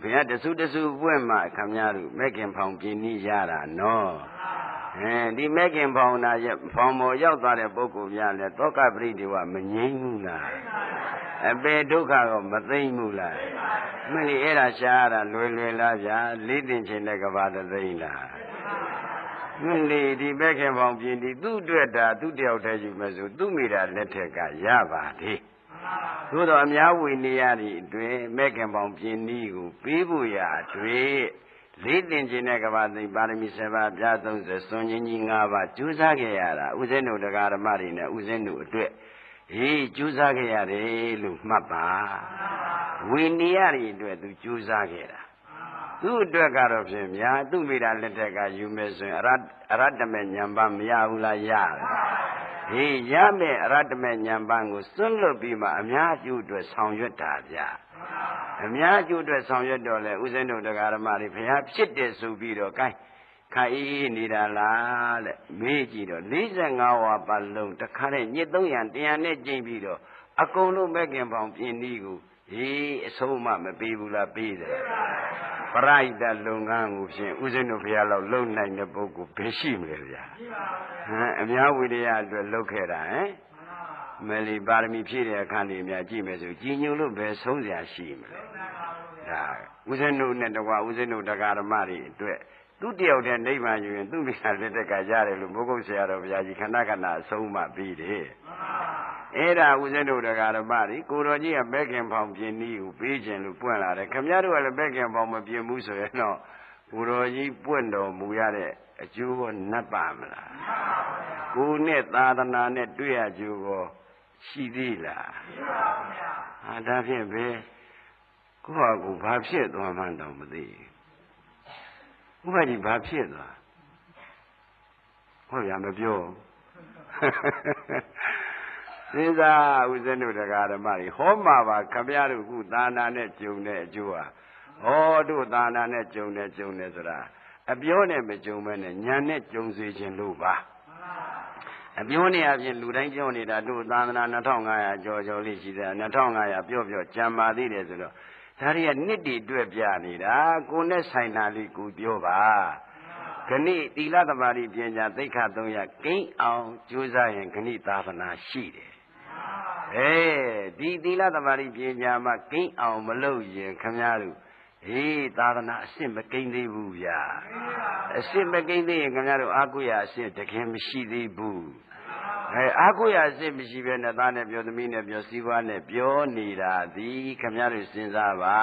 ဘုရားတစုတစုပွင့်မှခမရတို့မဲ့ခင်ဖောင်ပြင်းနေရတာနော်အဲဒီမဲ့ခင်ဖောင်နာရဲ့ဖောင်မော်ရောက်သွားတဲ့ပုဂ္ဂိုလ်များလဲတောကပရိဒီဝမငြိမ်းဘူးလားအပေဒုက္ခကောမသိမ့်ဘူးလားမလီအဲ့ဒါရှားရတာလွယ်လွယ်လားဗျာလေးတင်ချင်းတဲ့ကဘာတသိမ့်လားမလီဒီမဲ့ခင်ဖောင်ပြင်းဒီသူ့အတွက်ဒါသူ့တယောက်တည်းယူမယ်ဆိုသူ့မိတာလက်ထက်ကရပါသေး သို့တော့အများဝေနေရသည့်အတွင်မဲ့ခင်ပေါင်ပြင်းနည်းကိုပေးဖို့ရတွေ့လေးတင်ခြင်းတဲ့ကဘာသိပါရမီ7ပါးပြား30စွန်ချင်းကြီး5ပါးကျူးစားခဲ့ရတာဥစဉ်တို့တရားဓမ္မတွေနဲ့ဥစဉ်တို့အတွက်ဟေးကျူးစားခဲ့ရတယ်လို့မှတ်ပါဝေနေရသည့်အတွက်သူကျူးစားခဲ့တာသူ့အတွက်ကတော့ဖြင့်များသူ့မိတာလက်ထက်ကယူမယ်ဆိုရင်အရအရတ္တမေညံပါမရဘူးလားရတယ် ဟေးရမယ်အရတ္တမေဉာဏ်ပန်းကိုစွန့်လွတ်ပြီးမှအများကျိုးအတွက်ဆောင်ရွက်တာဗျာအများကျိုးအတွက်ဆောင်ရွက်တော့လေဥစဉ်တို့တရားဓမ္မတွေဘုရားဖြစ်တယ်ဆိုပြီးတော့ gain ခိုင်အေးနေတာလားတဲ့မေးကြည့်တော့45ဝါပတ်လုံးတခါနဲ့ညစ်300တရားနဲ့ကျင့်ပြီးတော့အကုန်လုံးမဲ့ခင်ပေါင်ပြင်းနည်းကို ဟေးအဆုံးမမပေးဘူးလားပေးတယ်ပရိဒတ်လုပ်ငန်းကိုဖြင့်ဥစဉ်တို့ဘုရားလောက်လုံနိုင်တဲ့ပုဂ္ဂိုလ်ဘယ်ရှိမလဲဗျာဟမ်အများဝိရိယအတွက်လုပ်ခဲ့တာဟမ်မလီပါရမီဖြည့်တဲ့အခါလေးများကြည့်မယ်ဆိုကြည်ညိုလို့ဘယ်ဆုံးစရာရှိမလဲဒါဥစဉ်တို့နဲ့တကွာဥစဉ်တို့တရားဓမ္မတွေအတွက်သူတယောက်တည်းနိဗ္ဗာန်ယူရင်သူ့မိသားလက်တက်ကရတယ်လို့ဘုဂုတ်ဆရာတော်ဘုရားကြီးခဏခဏအဆုံးမပြီးတယ် အဲ့ဒါဦးဇင်းတို့တရားဓမ္မတွေကိုတော်ကြီးကပဲခင်ဖောင်ပြင်းနည်းကိုပေးခြင်းလို့ပွင့်လာတယ်ခမရတို့ကလည်းပဲခင်ဖောင်မပြင်းဘူးဆိုရင်တော့ကိုတော်ကြီးပွင့်တော်မူရတဲ့အကျိုးကိုနှပ်ပါမလားကိုနဲ့သာသနာနဲ့တွေ့ရကျိုးကိုရှိသေးလားရှိပါဘူးဗျာဟာဒါဖြင့်ပဲကိုယ့်ဟာကိုယ်ဘာဖြစ်သွားမှန်းတော့မသိဘူးဥပဒေဘာဖြစ်သွားဟုတ်ဗျာမပြော စဉ်းစားဦးဇင်းတို့တရားဓမ္မတွေဟောမှာပါခမရတို့ခုသာနာနဲ့ကြုံတဲ့အကျိုးဟာဟောတို့သာနာနဲ့ကြုံတယ်ကြုံတယ်ဆိုတာအပြောနဲ့မကြုံမဲနဲ့ညာနဲ့ကြုံစေခြင်းလို့ပါအပြောနဲ့အပြင်လူတိုင်းပြောနေတာတို့သာသနာ2500ကျော်ကျော်လေးရှိတယ်2500ပြောပြောကြံပါသေးတယ်ဆိုတော့ဒါတွေကနှစ်တည်တွေ့ပြနေတာကိုနဲ့ဆိုင်တာလေးကိုပြောပါ ခဏိသီလသမာဓိပညာသိက္ခာ၃ရပ်ကိန်းအောင်ကြိုးစားရင်ခဏိသာသနာရှိတယ်အဲဒီသီလသမารိပညာမှာကိန်းအောင်မလုပ်ရင်ခမရတို့ဟေးသာသနာအစ်စ်မကိန်းသေးဘူးဗျာအစ်စ်မကိန်းသေးရင်ခမရတို့အာကုရအစ်စ်တခင်မရှိသေးဘူးအဲအာကုရအစ်စ်မရှိဘဲနဲ့သားနဲ့ပြောသမီးနဲ့ပြောစီးပွားနဲ့ပြောနေတာဒီခမရတို့စဉ်းစားပါ